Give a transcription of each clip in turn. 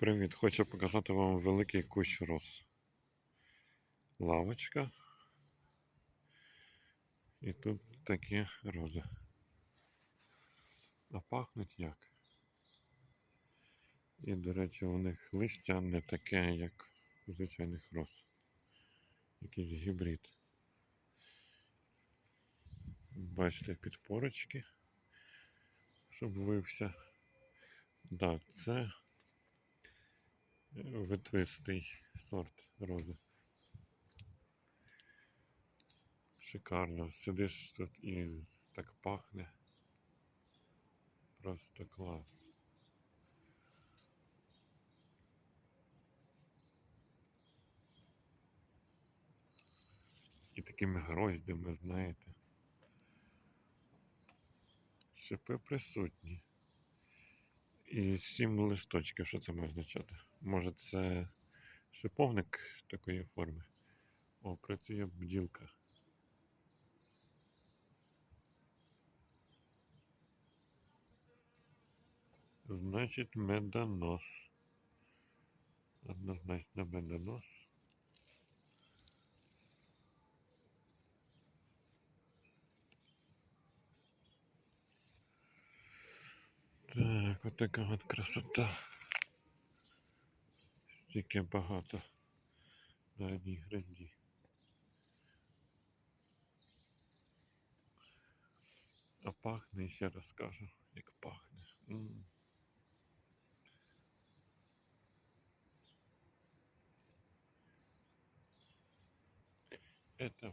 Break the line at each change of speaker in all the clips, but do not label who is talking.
Привіт! Хочу показати вам великий кущ роз. Лавочка. І тут такі рози. А пахнуть як. І, до речі, у них листя не таке, як у звичайних роз. Якийсь гібрид. Бачите, підпорочки, щоб вився. Так, це ветвистий сорт рози. Шикарно. Сидиш тут і так пахне. Просто клас. І такими гроздями, знаєте. Шипи присутні. І сім листочків, що це має означати? Може це шиповник такої форми? О, працює бділка. Значить, медонос. Однозначно медонос. Так, от така от красота. Стільки багато на одній грозді. А пахне, ще раз скажу, як пахне. Это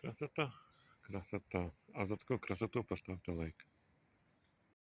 Красота, красота. А за таку красоту поставте лайк.